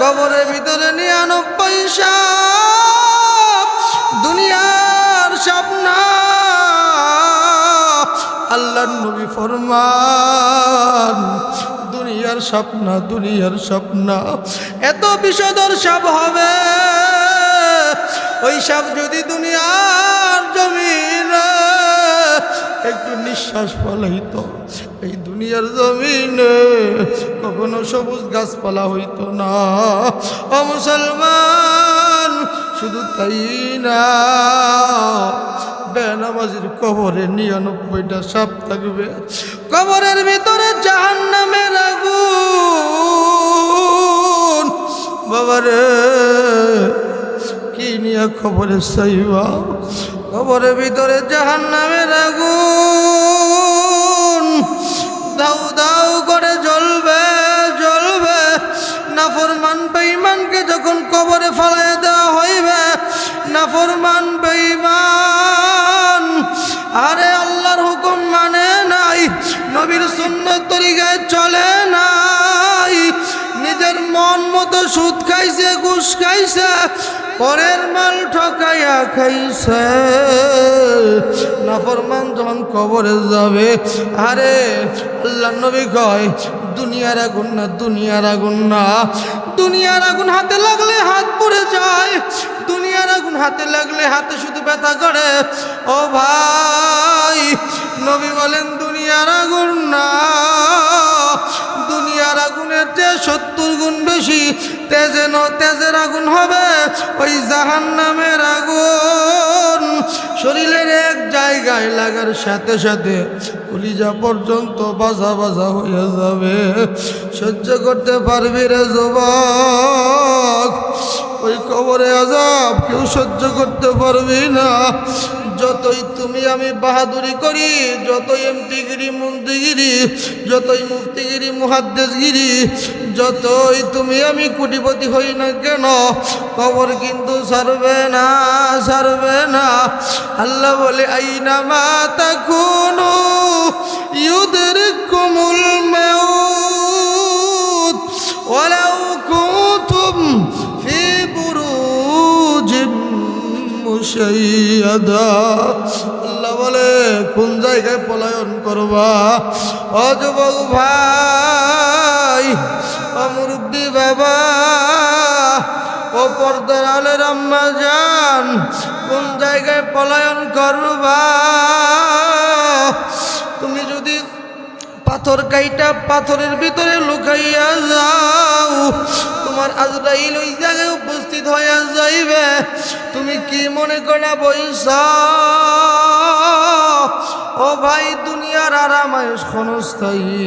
কবরের ভিতরে নিরানব্বই সাপ। দুনিয়ার স্বপ্ন আল্লাহ নবী ফরমান, দুনিয়ার স্বপ্ন দুনিয়ার স্বপ্ন এত বিষদর সাপ হবে। ওই সাপ যদি দুনিয়ার জমিন একটু নিঃশ্বাস ফলাইতো এই দুনিয়ার জমিনে কখনো সবুজ গাছপালা হইতো না। ও মুসলমান, শুধু তাই না। বেনামাজির কবরে নিরানব্বইটা সাপ থাকবে। কবরের ভিতরে জাহান নামের আগুন বাবারে কি নিয়ে খবরে সাইবা খবরের ভিতরে জাহান নামে আগুন। দাউ দাউ করে জ্বলবে জ্বলবে। নাফরমান বেঈমানকে যখন কবরে ফেলায় দেওয়া হইবে, নাফরমান বেঈমান, আরে আল্লাহর হুকুম মানে নাই, নবীর সুন্নত তরিকায় চলে নাই। নিজের মন মতো সুদ খাইছে, ঘুষ খাইছে, পরের মাল ঠকাইয়া খাইছে। নাফরমান যখন কবরে যাবে, আরে আল্লাহ নবী কয়, দুনিয়ার আগুন না, দুনিয়ার আগুন না। দুনিয়ার আগুন হাতে লাগলে হাত পড়ে যায়, দুনিয়ার আগুন হাতে লাগলে হাতে শুধু ব্যথা করে। ও ভাই, নবী বলেন, দুনিয়ার আগুন না। সত্তর গুণ বেশি তেজে ন তেজের আগুন হবে, ওই জাহান নামের আগুন। শরীরের এক জায়গায় লাগার সাথে সাথে কলিজা পর্যন্ত বাজা বাজা হয়ে যাবে। সহ্য করতে পারবি রে যুবক ওই কবরে আজাব কেউ সহ্য করতে পারবি না। যতই তুমি আমি বাহাদুরি করি, যতই এমপিগিরি মন্ত্রীগিরি যতই মুফতিগিরি মুহাদ্দেশগিরি যতই তুমি আমি কোটিপতি হই না কেন, কবর কিন্তু সারবে না সারবে না। আল্লাহ বলে, আইনা মাতা কোনো ইউদের কুমুল মেউত ওলাউ আল্লাহ বলে, কোন জায়গায় পলায়ন করবা? ও যুবক ভাই মুরব্বী বাবা, ও পর্দার আলের আম্মা যান কোন জায়গায় পলায়ন করবা? তুমি যদি পাথর কাইটা পাথরের ভিতরে লুকাইয়া যাও তোমার আজরাইল ওই জায়গায় উপস্থিত হইয়া যাইবে। তুমি কি মনে করা বইস ও ভাই, দুনিয়ার আরামায়স ক্ষণস্থায়ী,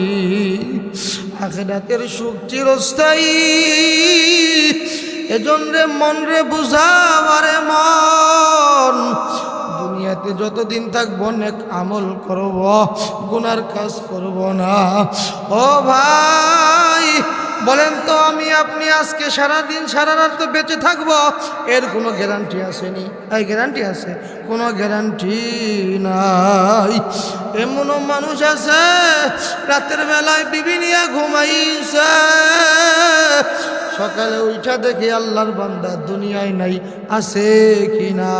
আখেরাতের সুখ চিরস্থায়ী। এজন্য মন রে বুঝাবারে মন। দুনিয়াতে যতদিন থাকব অনেক আমল করব, গুনার কাজ করব না। ও ভাই, বলেন আপনি আজকে সারা দিন সারা রাত তো বেঁচে থাকব, এর কোনো গ্যারান্টি আসেনি। এই গ্যারান্টি আছে, কোনো গ্যারান্টি নাই। এমনও মানুষ আছে, রাতের বেলায় বিবিনিয়া ঘুমাইছে। সকালে উঠা দেখি আল্লাহর বান্দা দুনিয়ায় নাই, আছে কি না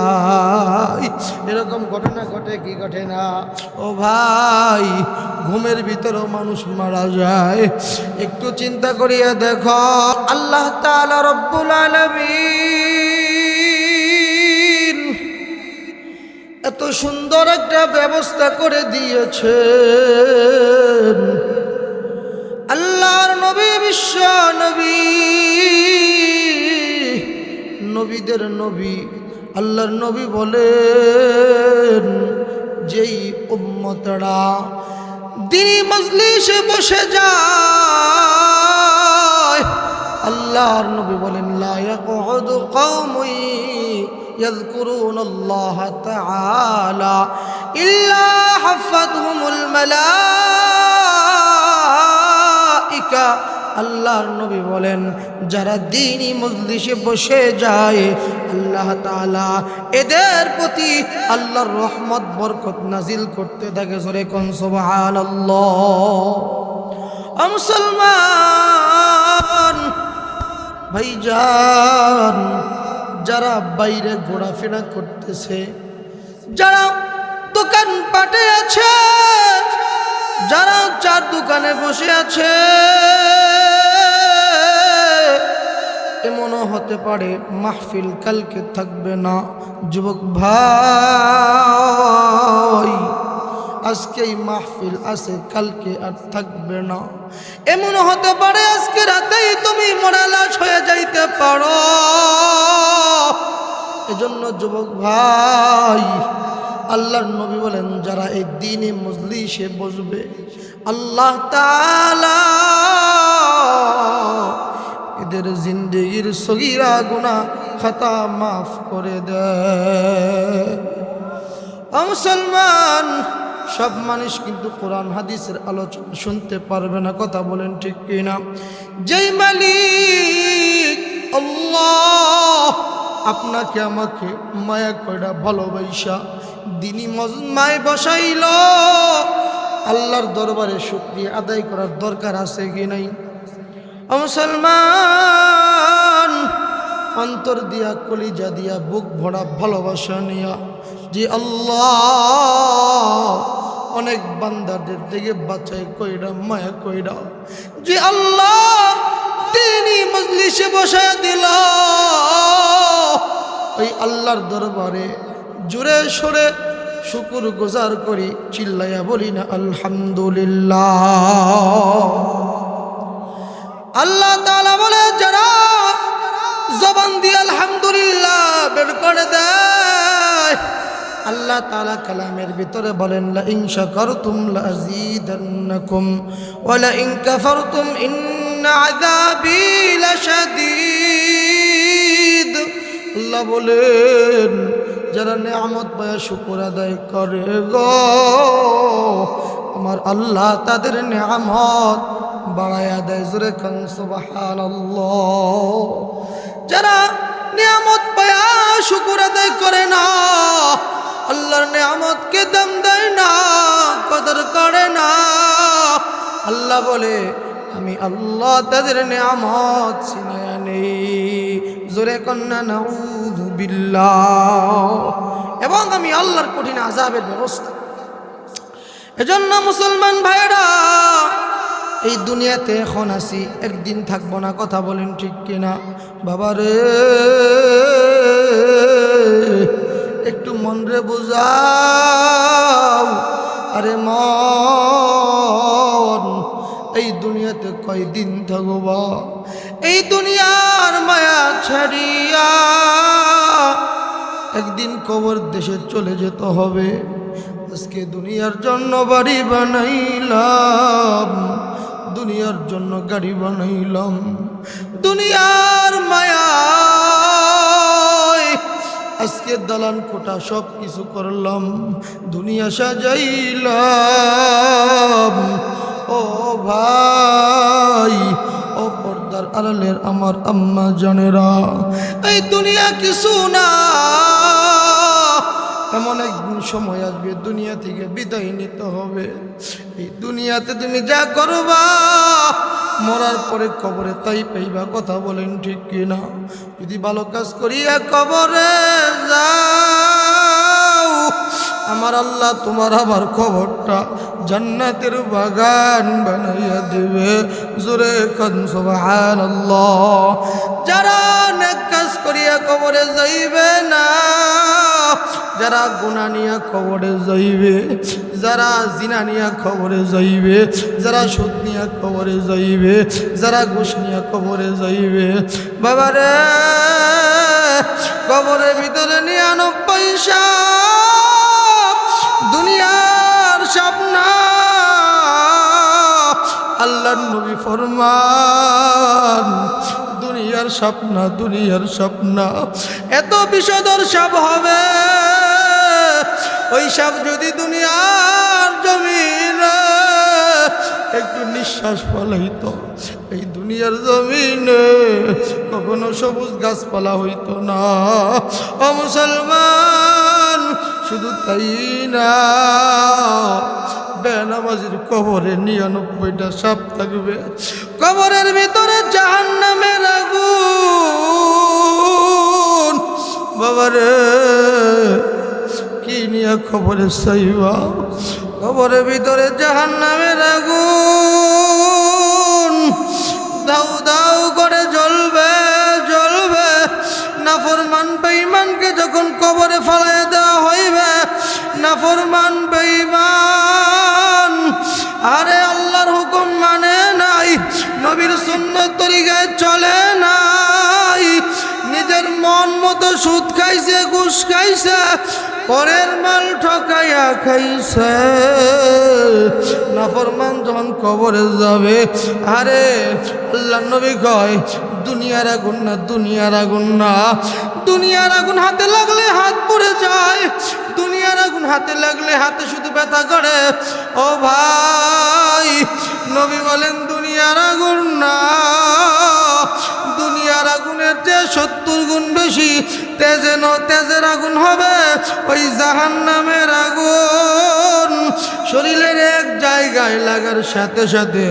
এরকম ঘটনা ঘটে কি ঘটে না? ও ভাই, ঘুমের ভিতরেও মানুষ মারা যায়। একটু চিন্তা করিয়া দেখো, আল্লাহ তাআলা রব্বুল আলামিন এত সুন্দর একটা ব্যবস্থা করে দিয়েছেন। আল্লাহর নবী বিশ্ব নবী নবীদের নবী আল্লাহর নবী বলেন যেই উম্মতরা দিনী মজলিসে বসে যায় আল্লাহর নবী বলেন লা ইয়াকউদু কওমুন يذكرون الله تعالى إلا حفتهم الملائكة আল্লাহর নবী বলেন, যারা দিনই মজলিসে বসে যায়, আল্লাহ তাআলা এদের প্রতি আল্লাহর রহমত, বরকত নাজিল করতে থাকে জোরে কোন সুবহানাল্লাহ। মুসলমান, ভাইজান, যারা বাইরে ঘোরাফেরা করতেছে, যারা দোকান পাটে আছে যারা চার দোকানে বসে আছে, এমনও হতে পারে মাহফিল কালকে থাকবে না। যুবক ভাই আজকে এই মাহফিল আছে, কালকে আর থাকবে না। এমন হতে পারে আজকে রাতেই তুমি মরালাস হয়ে যাইতে পারো। এজন্য যুবক ভাই আল্লাহর নবী বলেন, যারা এই দিনে মজলিসে বসবে, আল্লাহ এদের জিন্দগির সগিরা গুণা খাতা মাফ করে দেয়। মুসলমান, সব মানুষ কিন্তু কোরআন, হাদিসের আলোচনা শুনতে পারবে না, কথা বলেন ঠিক কিনা? যেই মালিক আপনাকে আমাকে মায়া কয়টা ভালোবাসা দিনই মজমায় বসাইল। আল্লাহর দরবারে শুক্রিয়া আদায় করার দরকার আছে কি নাই? মুসলমান, অন্তর দিয়া, কলিজা দিয়া, বুক ভরা ভালোবাসা নিয়া, যে আল্লাহ অনেক বান্দাদের দিকে বাঁচাই কইরা, মায়া কইরা, যে আল্লাহ তিনি মজলিসে বসায় দিল। ওই আল্লাহর দরবারে জোরে সরে শুকুর গুজার করি, চিল্লাইয়া বলি না, আলহামদুলিল্লাহ। আল্লাহ তাআলা বলে, যারা জবান দিয়ে আলহামদুলিল্লাহ বের করে দেয়, আল্লাহ তাআলা কালামের ভিতরে বলেন লা ইন শাকারতুম লাযীদান্নাকুম ওয়া লা ইন কাফারতুম ইন্না আযাবি আল্লাহ বলেন যারা নেয়ামত পায়া, শুকর আদায় করে গো। আমার আল্লাহ তাদের নেয়ামত বাড়াইয়া দেয়, জোরে খান সুবহানাল্লাহ। যারা নিয়ামত পায়া, শুকুর আদায় করে না, আল্লাহর নিয়ামতকে দাম দেয় না, কদর করে না। আল্লাহ বলে, আমি আল্লাহ তাদের নিয়ামত চিনে নেই। জোরে কন্যা, নাউযু বিল্লাহ। এবং আমি আল্লাহর কঠিন আজাবের ব্যবস্থা। এজন্য মুসলমান ভাইরা এই দুনিয়াতে এখন আসি একদিন থাকব না, কথা বলেন ঠিক কিনা? বাবা রে, একটু মন রে বুঝাও। আরে মন, এই দুনিয়াতে কয়দিন থাকবা? এই দুনিয়ার মায়া ছাড়িয়া একদিন কবর দেশে চলে যেতে হবে। আজকে দুনিয়ার জন্য বাড়ি বানাইলাম, দুনিয়ার জন্য গাড়ি বানাইলাম। দুনিয়ার মায়া আজকে দালান কোটা সব কিছু করলাম, দুনিয়া সাজাইলাম। ও ভাই ও পর্দার আড়ালের আমার আম্মা জানেরা, এই দুনিয়া কিছু না। এমন একদিন সময় আসবে দুনিয়া থেকে বিদায় নিতে হবে। এই দুনিয়াতে তুমি যা করবা, মরার পরে কবরে তাই পাইবা কথা বলেন ঠিক কিনা? যদি ভালো কাজ করিয়া কবরে যাও, আমার আল্লাহ তোমার আবার খবরটা জান্নাতের বাগান বানাইয়া দেবে। জোরে সুবহানাল্লাহ। যারা নেক কাজ করিয়া কবরে যাইবে না, যারা গুণা নিয়া খবরে যাইবে, যারা জিনা নিয়া খবরে যাইবে, যারা সুদ নিয়া খবরে যাইবে, যারা ঘুষ নিয়া খবরে যাইবে, বাবারে, কবরের ভিতরে নিরানব্বই সাপ আল্লাহর নবী ফরমান, দুনিয়ার স্বপ্ন দুনিয়ার স্বপ্ন, এত বিষদর সাপ হবে। ওই সাপ যদি দুনিয়ার জমিন একটু নিঃশ্বাস ফলাইতো, এই দুনিয়ার জমিনে কখনো সবুজ গাছপালা হইত না। ও মুসলমান, শুধু তাই না বেনামাজির কবরে নিরানব্বইটা সাপ থাকবে। কবরের ভিতরে জাহান নামে আগুন। বাবারে, কি নিয়ে খবরে সাইবা খবরের ভিতরে জাহান নামে আগুন। দাউ দাউ করে জ্বলবে জ্বলবে। নাফরমান বেইমানকে যখন কবরে ফলাই দেওয়া হইবে, নাফরমান বেইমান সুন্নত তরিকায় চলে নাই। নিজের মন মতো সুদ খাইছে, ঘুষ খাইছে, পরের মাল ঠকাইয়া খাইছে। নাফরমান যখন কবরে যাবে, আরে আল্লাহ নবী কয়, দুনিয়ার আগুন না, দুনিয়ার আগুন না। দুনিয়ার আগুন হাতে লাগলে হাত পড়ে যায়। দুনিয়ার আগুন হাতে লাগলে হাতে শুধু ব্যথা করে। ও ভাই নবী বলেন, দুনিয়ার আগুন না। দুনিয়ার আগুনের যে সত্তর গুণ বেশি। তেজে ন তেজের আগুন হবে, ওই জাহান নামের আগুন। শরীরের এক জায়গায় লাগার সাথে সাথে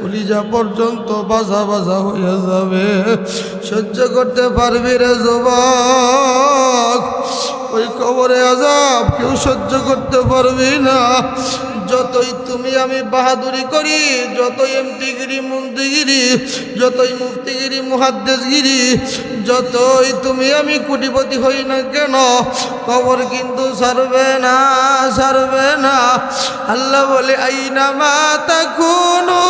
কলিজা পর্যন্ত বাজা বাজা হয়ে যাবে। সহ্য করতে পারবি রে যুবক। ওই কবরে আজাব কেউ সহ্য করতে পারবি না। যতই তুমি আমি বাহাদুরি করি, যতই এমপিগিরি মন্ত্রীগিরি যতই মুফতিগিরি মুহাদ্দেশগিরি যতই তুমি আমি কোটিপতি হই না কেন কবর কিন্তু সারবে না সারবে না। আল্লাহ বলে, আইনা মাতা কোনো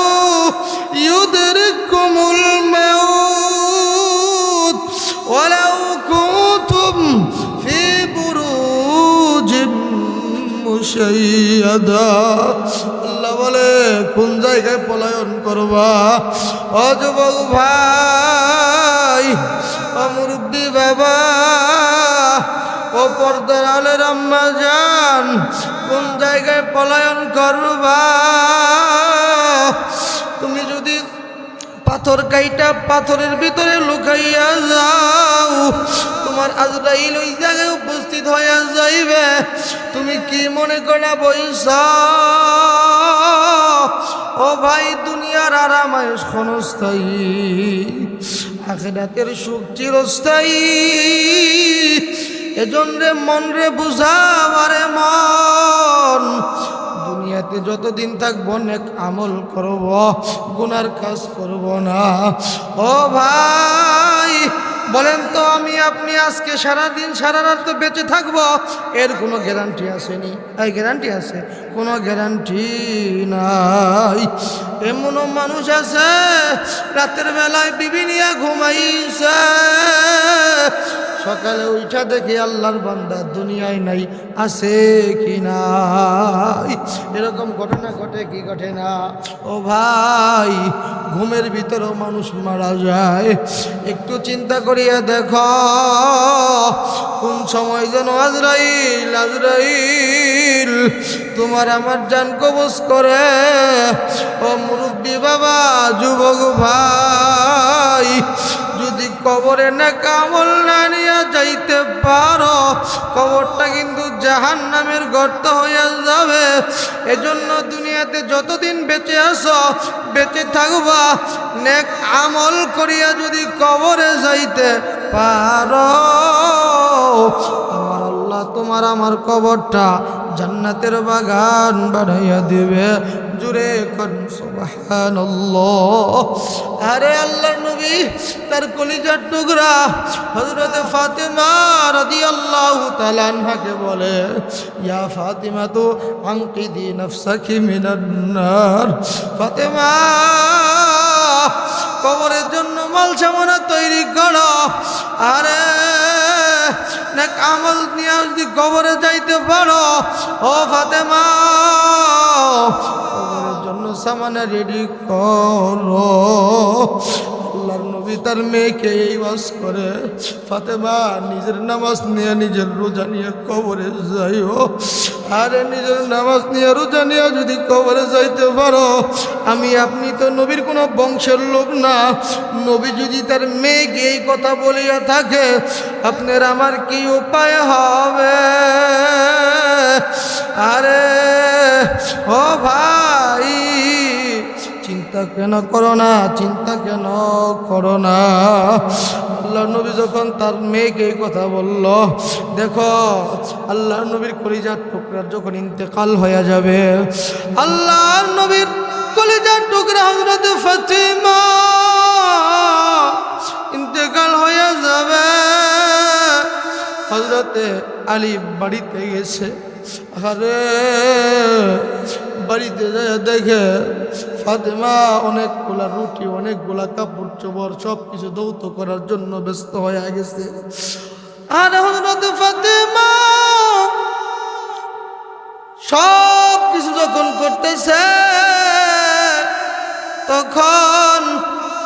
ইউদের কুমুল মেউত ওলাউ মুশাইয়াদা আল্লাহ বলে, কোন জায়গায় পলায়ন করবা? যুবক ভাই মুরব্বী বাবা, ও পর্দার আলের আম্মা যান কোন জায়গায় পলায়ন করবা? তুমি যদি পাথর কাইটা পাথরের ভিতরে লুকাইয়া যাও তোমার আজরাইল ওই জায়গায় উপস্থিত হইয়া যাইবে। তুমি কি মনে করা বইস ও ভাই, দুনিয়ার আরামায়স ক্ষণস্থায়ী, আখেরাতের সুখ চিরস্থায়ী। এজন্য মন রে বুঝাবারে মন। দুনিয়াতে যতদিন থাকব, নেক আমল করব, গুনার কাজ করব না। ও ভাই বলেন তো, আমি, আপনি আজকে সারা দিন সারা রাত তো বেঁচে থাকব। এর কোনো গ্যারান্টি আসেনি। এই গ্যারান্টি আছে। কোনো গ্যারান্টি নাই। এমনও মানুষ আছে, রাতের বেলায় বিবি ঘুমাইছে। সকালে উঠা দেখি আল্লাহর বান্দা দুনিয়ায় নাই, আছে কি না এরকম ঘটনা ঘটে কি ঘটে না? ও ভাই, ঘুমের ভিতরেও মানুষ মারা যায়। একটু চিন্তা করিয়া দেখো, কোন সময় যেন আজরাইল আজরাইল, তোমার আমার জান কবজ করে। ও মুরব্বী বাবা, যুবক ভাই কবরে না কামল না নিয়ে যাইতে পারো। কবরটা কিন্তু জাহান নামের গর্ত হইয়া যাবে। এজন্য দুনিয়াতে যতদিন বেঁচে আসো বেঁচে থাকবা। নেক আমল করিয়া যদি কবরে যাইতে পারো, আমার আল্লাহ তোমার আমার কবরটা জান্নাতের বাগান বানাইয়া দিবে। জুড়ে আরে আল্লাহর নবী, তার কলিজার টুকরা হযরত ফাতেমা রাদিয়াল্লাহু তাআলা আনহাকে বলে, ইয়া ফাতিমা তো, আনকিদি নাফসাকি মিনান নার। ফাতেমা, কবরের জন্য মাল সামানা তৈরি করো। আরে আমল নিয়ে যদি কবরে যাইতে পারো, ও ফাতেমা সামানা রেডি করো। আল্লাহর নবী তার মেয়েকে এই বাস করে, ফাতেমা, নিজের নামাজ নিয়ে নিজের রোজা নিয়ে কবরে যাইও। আরে, নিজের নামাজ নিয়ে রোজা নিয়ে যদি কবরে যাইতে পারো, আমি, আপনি তো নবীর কোনো বংশের লোক না। নবী যদি তার মেয়েকে এই কথা বলিয়া থাকে, আপনার আমার কি উপায় হবে? আরে, ও ভাই চিন্তা কেন করো না, চিন্তা কেন করো না। আল্লাহ নবী যখন তার মেয়েকে এই কথা বলল, দেখো আল্লাহ নবীর কলিজার টুকরার যখন ইন্তেকাল হয়ে যাবে আল্লাহ নবীর কলিজার টুকরা হজরত ফাতিমা ইন্তেকাল হয়ে যাবে। হজরতে আলী বাড়িতে গেছে। আরে বাড়িতে যায় দেখে ফাতেমা অনেকগুলা রুটি, অনেকগুলা কাপড়, চোপড় সব কিছু দৌত করার জন্য ব্যস্ত হয়ে গেছে। আর হজরত ফাতেমা সব কিছু যখন করতেছে, তখন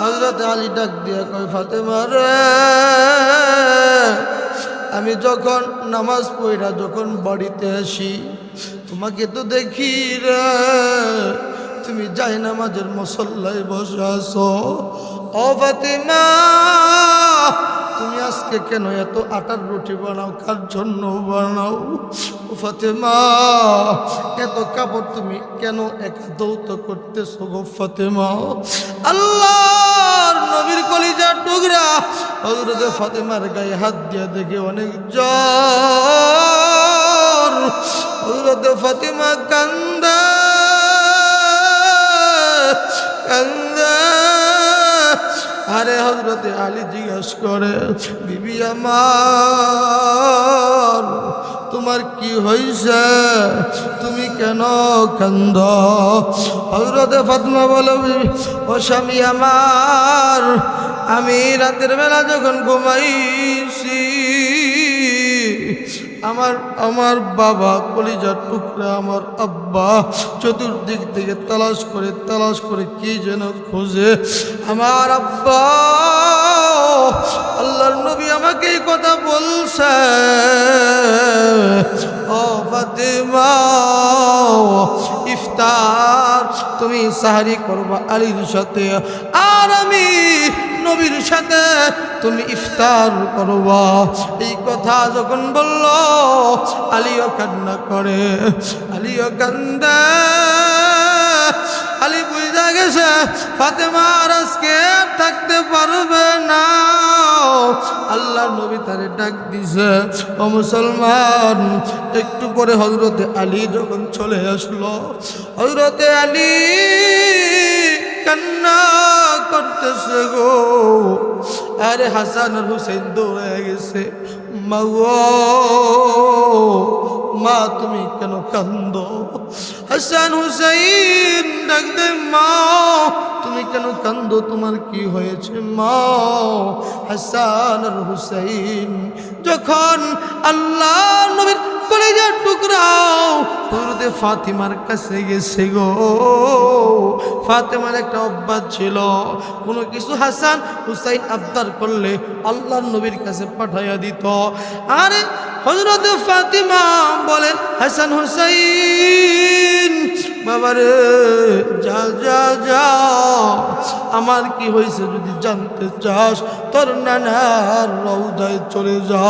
হজরত আলী ডাক দিয়ে কয়, ফাতেমা রে, আমি যখন নামাজ পড়া, যখন বাড়িতে আসি তোমাকে তো দেখি রে। তুমি যাই নামাজের মশল্লায় বসে আসো ও ফাতেমা, তুমি আজকে কেন এত আটার রুটি বানাও? কার জন্য বানাও? ও ফাতেমা, এত কাপড় তুমি কেন একা দৌত করতেছো গো ফাতেমা? আল্লাহর নবীর কলিজার টুকরা হজরতে ফাতেমার গায়ে হাত দিয়ে দেখে অনেক জ্বর। হজরতে ফাতেমা কান্দা কান্দা। আরে হজরতে আলী জিজ্ঞেস করে, বিবি আমার, তোমার কি হয়েছে তুমি কেন কান্দ? হজরতে ফাতমা বলো, ও স্বামী আমার, আমি রাতের বেলা যখন ঘুমাইছি আমার আমার বাবা কলিজার টুকরা, আমার আব্বা চতুর্দিক থেকে তালাশ করে তালাশ করে কি যেন খোঁজে। আমার আব্বা, আল্লাহর নবী আমাকে এই কথা বলছে। ও ফাতেমা, ইফতার তুমি সাহারি করবা আলীর সাথে। আর আমি নবীর সাথে তুমি ইফতার করবা। এই কথা যখন বলল, আলিও কান্না করে, আলিও কান্দে। আলী বুঝা গেছে, ফাতেমা আজকে থাকতে পারবে না। আল্লাহ নবী তারে ডাক দিছে, ও মুসলমান, একটু পরে হজরতে আলী যখন চলে আসলো হজরতে আলী কান্না করতেছে গো। আরে হাসান হুসেন দৌড়ে গেছে। মা মা, তুমি কেন কান্দ? হাসান হুসাইন ডাক দে মা, তুমি কেন কান্দ? তোমার কি হয়েছে মা? হাসান আর হুসাইন যখন আল্লাহ নবীর কলেজার টুকরাও হজরতে ফাতিমার কাছে গেছে গো। ফাতেমার একটা অভ্যাস ছিল, কোনো কিছু হাসান হুসাইন আবদার করলে আল্লাহ নবীর কাছে পাঠাইয়া দিত। আরে হজরত ফাতিমা বলে হাসান হুসাইন বাবারে যা যা যা আমার কি হয়েছে যদি জানতে চাস? তোর নানার রৌদায় চলে যা।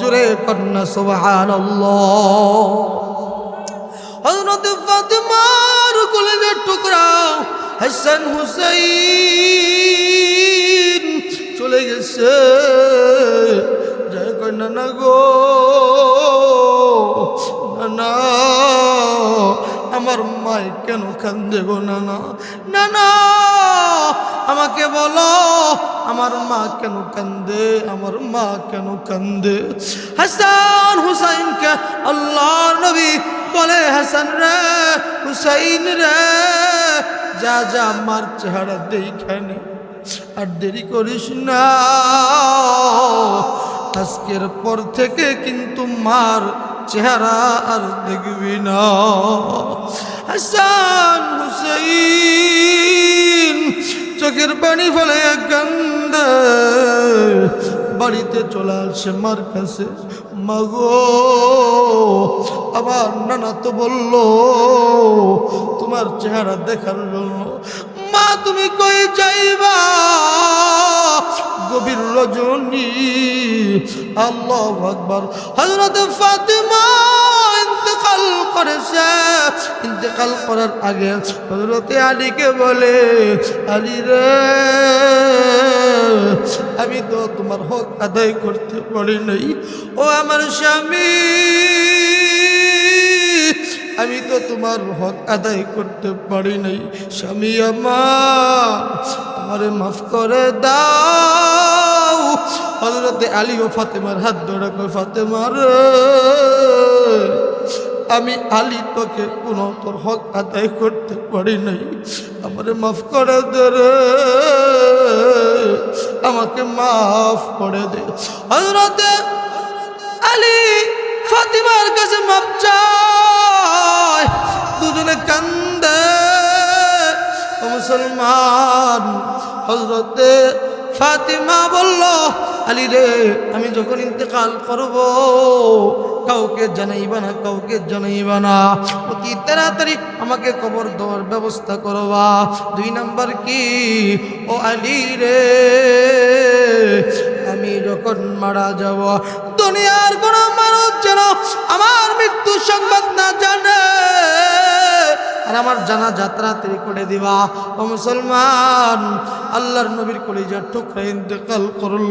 জোরে কন্যা সোহান হজরত ফাতেমার কলেজের টুকরা হাসান হুসাইন চলে গেছে। জয় কয় নানা গো নানা আমার মাই কেন কান্দে গো নানা? নানা, আমাকে বলো, আমার মা কেন কান্দে? আমার মা কেন কান্দে? হাসান হুসাইনকে আল্লাহর নবী বলে, হাসান রে, হুসাইন রে, যা যা আমার চেহারা দেখানে আর দেরি করিস না। আজকের পর থেকে কিন্তু মার চেহারা আর দেখবি না। হাসান হুসাইন, চোখের পানি ফলে কান্দে, বাড়িতে চলে আসে মার কাছে। মাগো আবার নানা তো বলল, তোমার চেহারা দেখার জন্য মা তুমি কই যাইবা? গভীর রজনী। আল্লাহ আকবার। হযরত ফাতিমা ইন্তেকাল করেছে। ইন্তেকাল করার আগে হজরতে আলীকে বলে, আলী রে, আমি তো তোমার হক আদায় করতে পারি নাই। ও আমার স্বামী আমি তো তোমার হক আদায় করতে পারি নাই। স্বামী আমার আমারে মাফ করে দাও। হজরতে আলী ও ফাতেমার হাত ধরে কয় ফাতেমার আমি আলী তোকে কোনো তোর হক আদায় করতে পারি নাই। আমারে মাফ করে দে আমাকে মাফ করে দে। হজরতে আলী ফাতিমার কাছে মাপ চায়। দুজনে কান্দে। মুসলমান হজরতে ফাতিমা বলল, আলী রে, আমি যখন ইন্তেকাল করব, কাউকে জানাইবা না, কাউকে জানাইবা না। অতি তাড়াতাড়ি আমাকে কবর দেওয়ার ব্যবস্থা করবা। দুই নাম্বার কি? ও আলী রে যখন মারা যাব, দুনিয়ার কোন মানুষ যেন আমার মৃত্যু সংবাদ না জানে। আর আমার জানা যাত্রা তৈরি করে দিবা। ও মুসলমান, আল্লাহর নবীর কলিজার টুকরা ইন্তেকাল করল।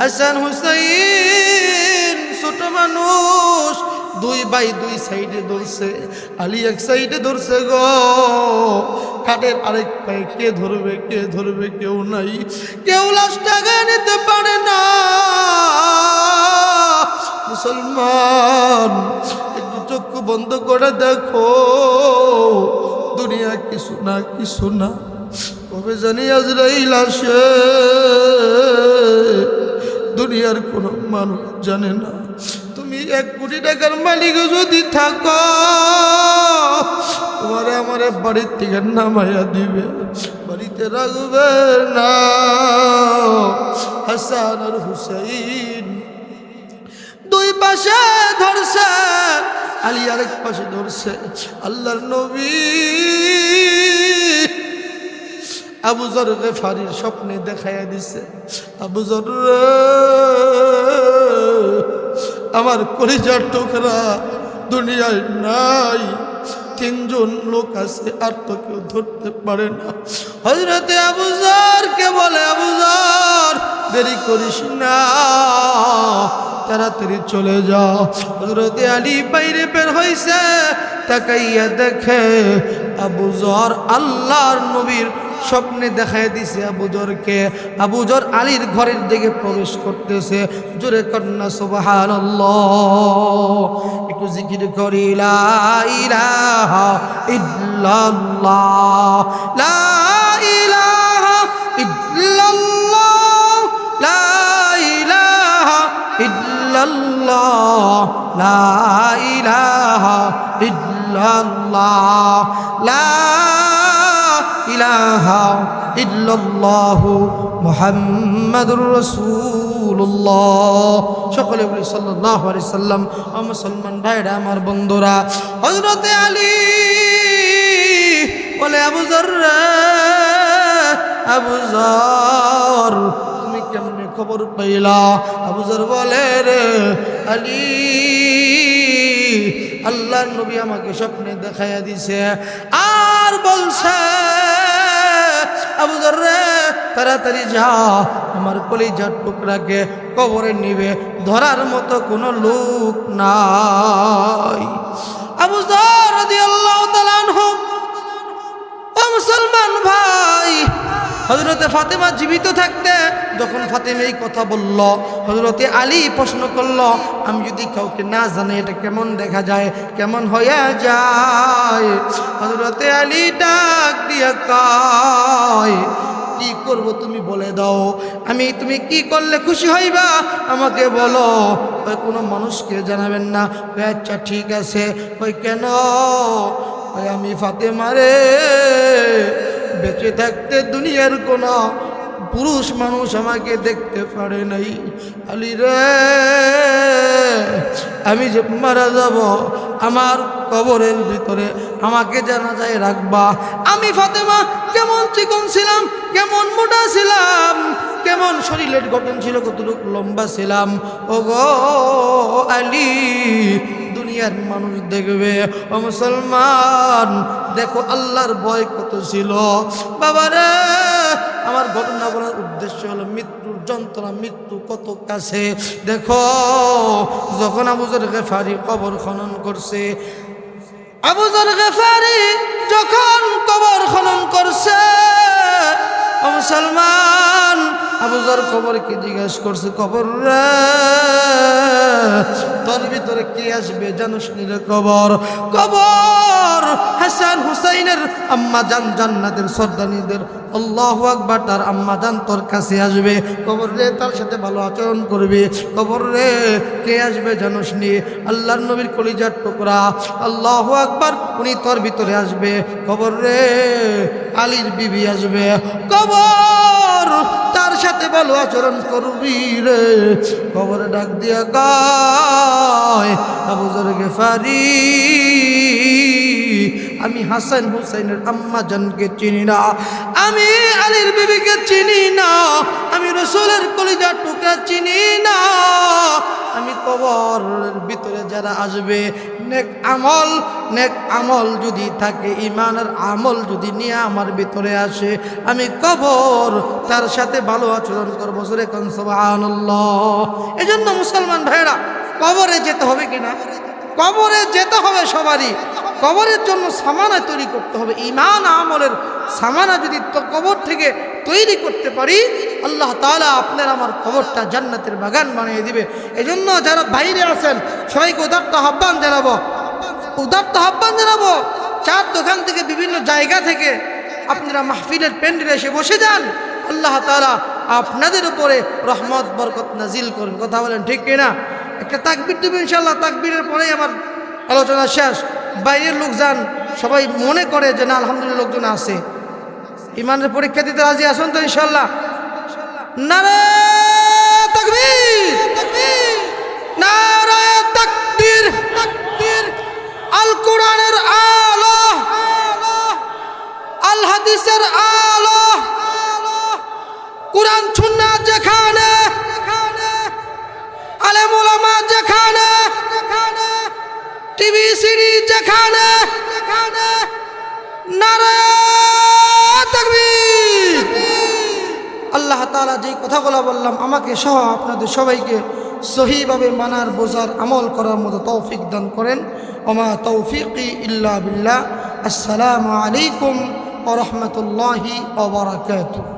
হাসান হুসাইন ছোট মানুষ দুই বাই দুই সাইডে ধরছে, আলী এক সাইডে ধরছে গো। খাটের আরেক পায়ে কে ধরবে কে ধরবে কেউ নাই। কেউ লাশটা গায়ে নিতে পারে না। মুসলমান, একটু চক্ষু বন্ধ করে দেখো। দুনিয়া কিছু না কিছু না। কবে জানি আজ আজরাইল আসে। দুনিয়ার কোনো মানুষ জানে না। এক কোটি টাকার মালিক যদি থাকো, তোমারে আমারে বাড়ির থেকে নামাইয়া দিবে, বাড়িতে রাখবে না। হাসান আর হুসাইন দুই পাশে ধরছে, আলী আরেক পাশে ধরছে, আল্লাহর নবী। আবুজর গেফারির স্বপ্নে দেখাইয়া দিছে আবুজর আমার কলিজার টুকরা দুনিয়ায় নাই। তিনজন লোক আছে, আর তো কেউ ধরতে পারে না। হজরতে আবুজার কে বলে আবুজার দেরি করিস না, তাড়াতাড়ি চলে যাও হজরতে আলী বাইরে বের হইছে, তাকাইয়া দেখে আবুজর আল্লাহর নবীর স্বপ্নে দেখায় দিছে আবুজরকে আবুজর আলীর ঘরের দিকে প্রবেশ করতেছে। জোরে কন্যা সুবাহান একটু জিকির করি, লা ইলাহা ইল্লাল্লাহ। লা ইলাহা ইল্লাল্লাহ। লা ইলাহা ইল্লাল্লাহ। লা ইলাহা ইল্লাল্লাহ। লা ইলাহা ইল্লাল্লাহু মুহাম্মাদুর রাসূলুল্লাহ। সকলে বলি, সাল্লাল্লাহু আলাইহি সাল্লাম, ও মুসলমান ভাইরা, আমার বন্ধুরা, হযরতে আলী বলে, আবু যর আবু যর, তুমি কেমনে খবর পাইলা? আবু যর বলে, রে আলী, আল্লাহর নবী আমাকে স্বপ্নে দেখাইয়া দিছে, আর বলছে আবু যর রে তাড়াতাড়ি যা, আমার কলিজার টুকরাকে কবরে নিবে, ধরার মতো কোনো লোক নাই। আবু ও মুসলমান ভাই হজরতে ফাতেমা জীবিত থাকতে, যখন ফাতেমা এই কথা বলল হজরতে আলী প্রশ্ন করল, আমি যদি কাউকে না জানি এটা কেমন দেখা যায়? কেমন হয়ে যায়? হজরতে আলী ডাক দিয়া কয়, কি করব তুমি বলে দাও। আমি, তুমি কি করলে খুশি হইবা? আমাকে বলো। ওই কোনো মানুষকে জানাবেন না। কই আচ্ছা ঠিক আছে। ওই কেন? ওই আমি ফাতেমারে বেঁচে থাকতে দুনিয়ার কোন পুরুষ মানুষ আমাকে দেখতে পারে নাই। আলী রে, আমি যে মারা যাব, আমার কবরের ভিতরে আমাকে জানা যায় রাখবা। আমি ফাতেমা, কেমন চিকন ছিলাম, কেমন মোটা ছিলাম, কেমন শরীরের গঠন ছিল কতটুকু লম্বা ছিলাম। ও গো আলী দুনিয়ার মানুষ দেখবে, ও মুসলমান, দেখো আল্লাহর ভয় কত ছিল। বাবারে, আমার ঘটনা বলার উদ্দেশ্য হলো মৃত্যুর যন্ত্রণা, মৃত্যু কত কাছে। দেখো, যখন আবুজর গেফারি কবর খনন করছে আবুজর গেফারি যখন কবর খনন করছে, ও মুসলমান আবুজর কবরকে জিজ্ঞেস করছে? কবর রে, তোর ভিতরে কে আসবে জানুস নিরে কবর কবর হাসান হুসাইনের আম্মা জান জান্নাতের সর্দানিদের আল্লাহ আকবার, তার আম্মা জান তোর কাছে আসবে। কবর রে, তার সাথে ভালো আচরণ করবে। কবর রে, কে আসবে জানুস নি আল্লাহর নবীর কলিজার টুকরা। আল্লাহ আকবার, উনি তোর ভিতরে আসবে। কবর রে, আলীর বিবি আসবে। কবর, তার সাথে ভালো আচরণ করবি রে। কবরে ডাক দিয়া গায় আবুজর গেফারি আমি হাসান হুসাইনের আম্মা জানকে চিনি না। আমি আলীর বিবিকে চিনি না। আমি রসুলের কলিজা টুকা চিনি না। আমি কবরের ভিতরে যারা আসবে, নেক আমল নেক আমল যদি থাকে ইমানের আমল যদি নিয়ে আমার ভিতরে আসে, আমি কবর তার সাথে ভালো আচরণ করব। সুরে এই জন্য মুসলমান ভাইরা কবরে যেতে হবে কিনা? কবরে যেতে হবে সবারই। কবরের জন্য সামানা তৈরি করতে হবে। ইমান আমলের সামানা যদি কবর থেকে তৈরি করতে পারি, আল্লাহ তালা আপনার আমার কবরটা জান্নাতের বাগান বানিয়ে দিবে। এজন্য যারা বাইরে আছেন, সবাইকে উদার্ত আহ্বান জানাব। উদার্ত আহ্বান জানাব, চার দোকান থেকে বিভিন্ন জায়গা থেকে আপনারা মাহফিলের প্যান্ডেলে এসে বসে যান। আল্লাহ তালা আপনাদের উপরে রহমত, বরকত নাজিল করেন। কথা বলেন ঠিক কিনা? একটা তাকবির দেবে ইনশাল্লাহ তাকবিরের পরেই আমার আলোচনা শেষ। বাইরের লোক যান সবাই মনে করে যে না, আলহামদুলিল্লাহ লোকজন আছে। ইমানের পরীক্ষা দিতে রাজি আসুন তো ইনশাল্লাহ যেখানে যেখানে টিভি সিডি যেখানে আল্লাহ তালা যে কথাগুলো বললাম, আমাকে সহ আপনাদের সবাইকে সহিভাবে মানার, বোঝার, আমল করার মতো তৌফিক দান করেন। ওমা তৌফিক ইল্লা বিল্লাহ। আসসালামু আলাইকুম ওরহমতুল্লাহি ওবরাকাতুহ